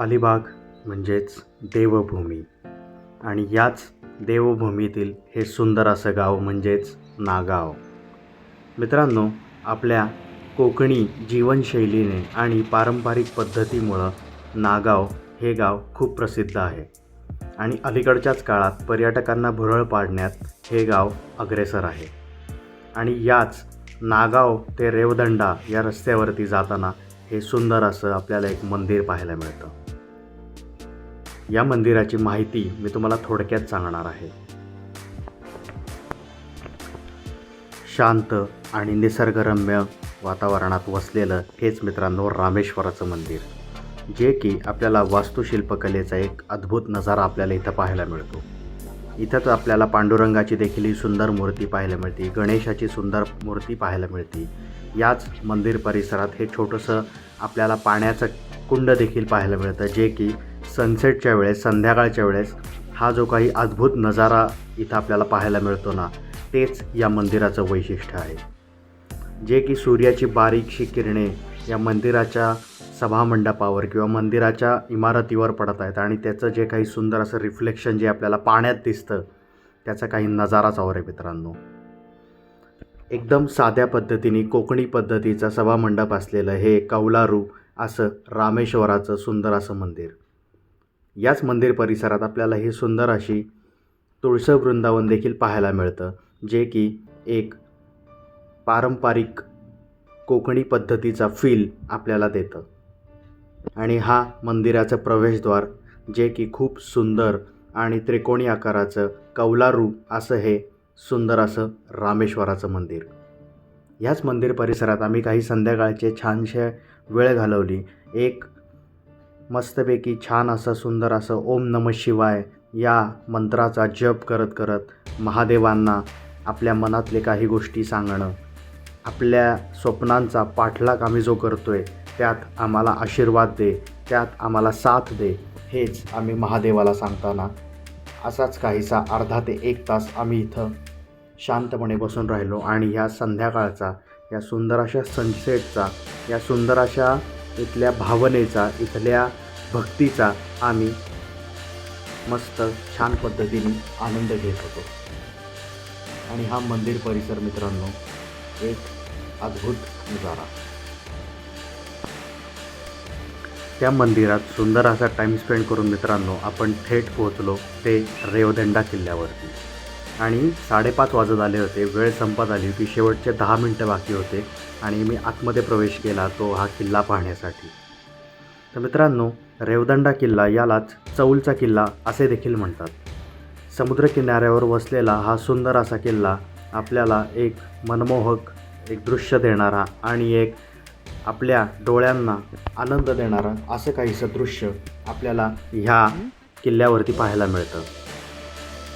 अलिबाग म्हणजेच देवभूमी. आणि याच देवभूमीतील हे सुंदर असं गाव म्हणजेच नागाव. मित्रांनो आपल्या कोकणी जीवनशैलीने आणि पारंपरिक पद्धतीमुळं नागाव हे गाव खूप प्रसिद्ध आहे. आणि अलीकडच्याच काळात पर्यटकांना भुरळ पाडण्यात हे गाव अग्रेसर आहे. आणि याच नागाव ते रेवदंडा या रस्त्यावरती जाताना हे सुंदर असं आपल्याला एक मंदिर पाहायला मिळतं. या मंदिराची माहिती मी तुम्हाला थोडक्यात सांगणार आहे. शांत आणि निसर्गरम्य वातावरणात वसलेलं हेच मित्रांनो रामेश्वराचं मंदिर जे की आपल्याला वास्तुशिल्पकलेचा एक अद्भुत नजारा आपल्याला इथं पाहायला मिळतो. इथंच आपल्याला पांडुरंगाची देखील ही सुंदर मूर्ती पाहायला मिळते गणेशाची सुंदर मूर्ती पाहायला मिळते. याच मंदिर परिसरात हे छोटंसं आपल्याला पाण्याचं कुंड देखील पाहायला मिळतं जे की सनसेटच्या वेळेस संध्याकाळच्या वेळेस हा जो काही अद्भुत नजारा इथं आपल्याला पाहायला मिळतो ना तेच या मंदिराचं वैशिष्ट्य आहे. जे की सूर्याची बारीकशी किरणे या मंदिराच्या सभामंडपावर किंवा मंदिराच्या इमारतीवर पडत आहेत आणि त्याचं जे काही सुंदर असं रिफ्लेक्शन जे आपल्याला पाण्यात दिसतं त्याचा काही नजाराच और आहे मित्रांनो. एकदम साध्या पद्धतीने कोकणी पद्धतीचा सभामंडप असलेलं हे कौलारू असं रामेश्वराचं सुंदर असं मंदिर. याच मंदिर परिसरात आपल्याला ही सुंदर अशी तुळसर वृंदावन देखील पाहायला मिळतं जे की एक पारंपरिक कोकणी पद्धतीचा फील आपल्याला देतं. आणि हा मंदिराचं प्रवेशद्वार जे की खूप सुंदर आणि त्रिकोणी आकाराचं कौलारू असं हे सुंदर असं रामेश्वराचं मंदिर. ह्याच मंदिर परिसरात आम्ही काही संध्याकाळचे छानशे वेळ घालवली. एक मस्तपैकी छान असं सुंदर असं ओम नम शिवाय या मंत्राचा जप करत करत महादेवांना आपल्या मनातले काही गोष्टी सांगणं. आपल्या स्वप्नांचा पाठलाग आम्ही जो करतो आहे त्यात आम्हाला आशीर्वाद दे त्यात आम्हाला साथ दे हेच आम्ही महादेवाला सांगताना. असाच काहीसा अर्धा ते एक तास आम्ही इथं शांतपणे बसून राहिलो आणि ह्या संध्याकाळचा या सुंदर अशा सनसेटचा या सुंदर अशा इथल्या भावनेचा इथल्या भक्तीचा आम्ही मस्त छान पद्धतीने आनंद घेत होतो. आणि हा मंदिर परिसर मित्रांनो एक अद्भुत नजारा. त्या मंदिरात सुंदर असा टाईम स्पेंड करून मित्रांनो आपण थेट पोहोचलो ते रेवदंडा किल्ल्यावरती. आणि साडेपाच वाजत आले होते वेळ संपत आली होती शेवटचे दहा मिनटं बाकी होते आणि मी आतमध्ये प्रवेश केला तो हा किल्ला पाहण्यासाठी. तर मित्रांनो रेवदंडा किल्ला यालाच चौलचा किल्ला असे देखील म्हणतात. समुद्रकिनाऱ्यावर वसलेला हा सुंदर असा किल्ला आपल्याला एक मनमोहक एक दृश्य देणारा आणि एक आपल्या डोळ्यांना आनंद देणारा असं काहीसं दृश्य आपल्याला ह्या किल्ल्यावरती पाहायला मिळतं.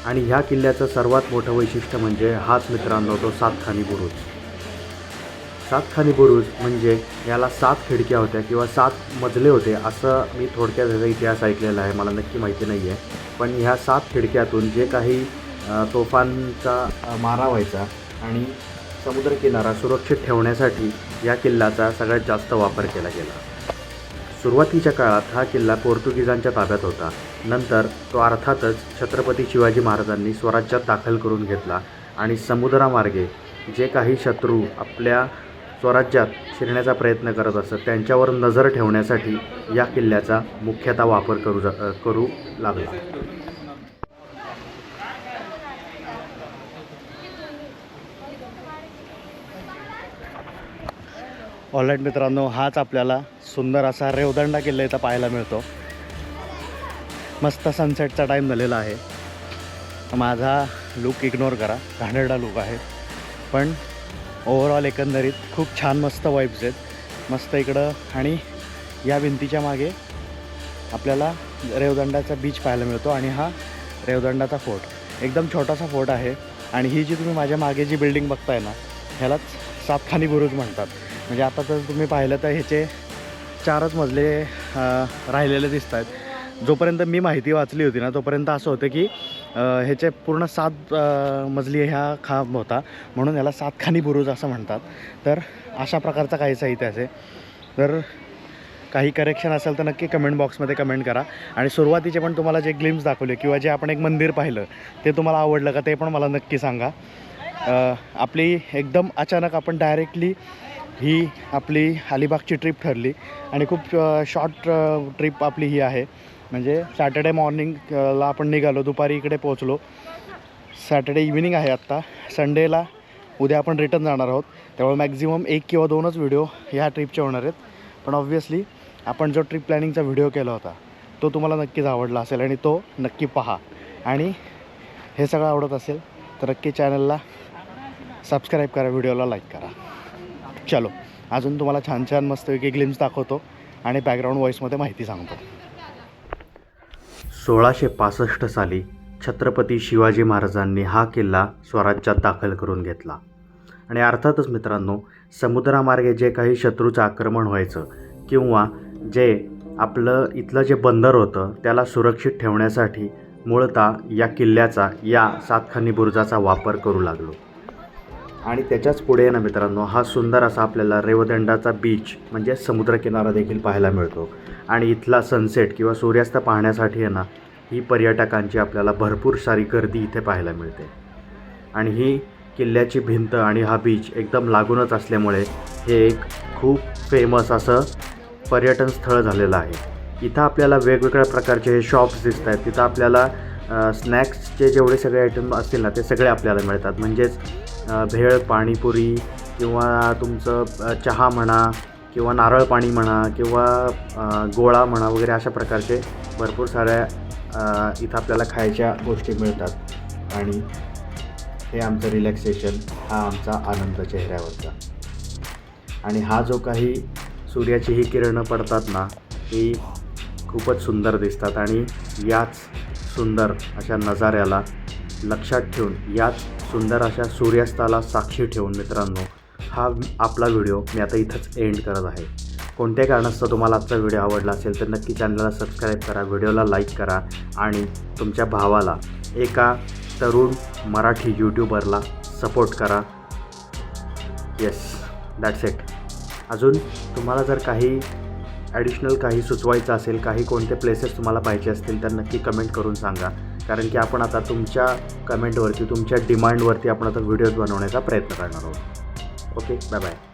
आणि ह्या किल्ल्याचं सर्वात मोठं वैशिष्ट्य म्हणजे हाच मित्रांनो तो सातखानी बुरुज. सात सातखानी बुरुज म्हणजे याला सात खिडक्या होत्या किंवा सात मजले होते असं मी थोडक्यात ह्याचा इतिहास ऐकलेला आहे. मला नक्की माहिती नाही आहे. पण ह्या सात खिडक्यातून जे काही तोफांचा मारा व्हायचा आणि समुद्रकिनारा सुरक्षित ठेवण्यासाठी या किल्ल्याचा सगळ्यात जास्त वापर केला गेला. सुरुवातीच्या काळात हा किल्ला पोर्तुगीजांच्या ताब्यात होता. नंतर तो अर्थातच छत्रपती शिवाजी महाराजांनी स्वराज्यात दाखल करून घेतला आणि समुद्रामार्गे जे काही शत्रू आपल्या स्वराज्यात शिरण्याचा प्रयत्न करत असत. त्यांच्यावर नजर ठेवण्यासाठी या किल्ल्याचा मुख्यतः वापर करू जा करू लागला. ऑलराईट मित्रांनो हाच आपल्याला सुंदर असा रेवदंडा किल्ला इथं पाहायला मिळतो. मस्त सनसेटचा टाईम झालेला आहे. माझा लुक इग्नोर करा. घाणेरडा लुक आहे. पण ओव्हरऑल एकंदरीत खूप छान मस्त वाईब्स आहेत. मस्त इकडं आणि या भिंतीच्या मागे आपल्याला रेवदंडाचा बीच पाहायला मिळतो आणि हा रेवदंडाचा फोर्ट एकदम छोटासा फोर्ट आहे आणि ही जी तुम्ही माझ्या मागे जी बिल्डिंग बघताय ना ह्यालाच सातखानी बुरुज म्हणतात. म्हणजे आता तर तुम्ही पाहिलं तर ह्याचे चारच मजले राहिलेले दिसत आहेत जोपर्यंत मी माहिती वाचली होती ना तोपर्यंत असं होतं की ह्याचे पूर्ण सात मजली ह्या खांब होता. म्हणून याला सातखानी बुरुज असं म्हणतात. तर अशा प्रकारचा काहीसा इतिहास आहे तर काही करेक्शन असेल तर नक्की कमेंट बॉक्समध्ये कमेंट करा. आणि सुरुवातीचे पण तुम्हाला जे ग्लिम्स दाखवले किंवा जे आपण एक मंदिर पाहिलं ते तुम्हाला आवडलं का ते पण मला नक्की सांगा. आपली एकदम अचानक आपण डायरेक्टली ही आपली अलिबागची ट्रिप ठरली. आणि खूप शॉर्ट ट्रिप आपली ही आहे. म्हणजे सॅटर्डे मॉर्निंगला आपण निघालो दुपारी इकडे पोहोचलो. सॅटर्डे इव्हिनिंग आहे आत्ता. संडेला उद्या आपण रिटर्न जाणार आहोत. त्यामुळे मॅक्झिमम एक किंवा दोनच व्हिडिओ ह्या ट्रिपचे होणार आहेत. पण ऑब्व्हियसली आपण जो ट्रिप प्लॅनिंगचा व्हिडिओ केला होता तो तुम्हाला नक्कीच आवडला असेल आणि तो नक्की पहा. आणि हे सगळं आवडत असेल तर नक्की चॅनलला सबस्क्राईब करा व्हिडिओला लाईक करा. चलो अजून तुम्हाला छान छान मस्त ग्लिम्स दाखवतो आणि बॅकग्राऊंड व्हॉईसमध्ये माहिती सांगतो. सोळाशे पासष्ट साली छत्रपती शिवाजी महाराजांनी हा किल्ला स्वराज्यात दाखल करून घेतला. आणि अर्थातच मित्रांनो समुद्रामार्गे जे काही शत्रूचं आक्रमण व्हायचं किंवा जे आपलं इथलं जे बंदर होतं त्याला सुरक्षित ठेवण्यासाठी मूळतः या किल्ल्याचा या सातखानी बुरुजाचा वापर करू लागलो. आणि त्याच्याच पुढे ना मित्रांनो हा सुंदर असा आपल्याला रेवदंडाचा बीच म्हणजे समुद्रकिनारा देखील पाहायला मिळतो. आणि इथला सनसेट किंवा सूर्यास्त पाहण्यासाठी आहे ना ही पर्यटकांची आपल्याला भरपूर सारी गर्दी इथे पाहायला मिळते. आणि ही किल्ल्याची भिंत आणि हा बीच एकदम लागूनच असल्यामुळे हे एक खूप फेमस असं पर्यटन स्थळ झालेलं आहे. इथं आपल्याला वेगवेगळ्या प्रकारचे हे शॉप्स दिसत आहेत तिथं आपल्याला स्नॅक्सचे जेवढे सगळे आयटम असतील ना ते सगळे आपल्याला मिळतात. म्हणजेच भेळ पाणीपुरी किंवा तुमचं चहा म्हणा किंवा नारळ पाणी म्हणा किंवा गोळा म्हणा वगैरे अशा प्रकारचे भरपूर साऱ्या इथं आपल्याला खायच्या गोष्टी मिळतात. आणि हे आमचं रिलॅक्सेशन हा आमचा आनंद चेहऱ्यावरचा. आणि हा जो काही सूर्याची ही किरणं पडतात ना ही खूपच सुंदर दिसतात. आणि याच सुंदर अशा नजाऱ्याला लक्षात ठेवून याच सुंदर अशा सूर्यास्ताला साक्षी ठेवून मित्रांनो हा आपला व्हिडिओ मी आता इथंच एंड करत आहे. कोणत्या कारणास्तव तुम्हाला आजचा व्हिडिओ आवडला असेल तर नक्की चॅनलला सबस्क्राईब करा व्हिडिओला लाईक करा आणि तुमच्या भावाला एका तरुण मराठी यूट्यूबरला सपोर्ट करा. येस दॅट्स इट अजून तुम्हाला जर काही ॲडिशनल काही सुचवायचं असेल काही कोणते प्लेसेस तुम्हाला पाहिजे असतील तर नक्की कमेंट करून सांगा. कारण की आपण आता तुमच्या कमेंटवरती तुमच्या डिमांडवरती आपण आता व्हिडिओज बनवण्याचा प्रयत्न करणार आहोत. Okay, bye bye.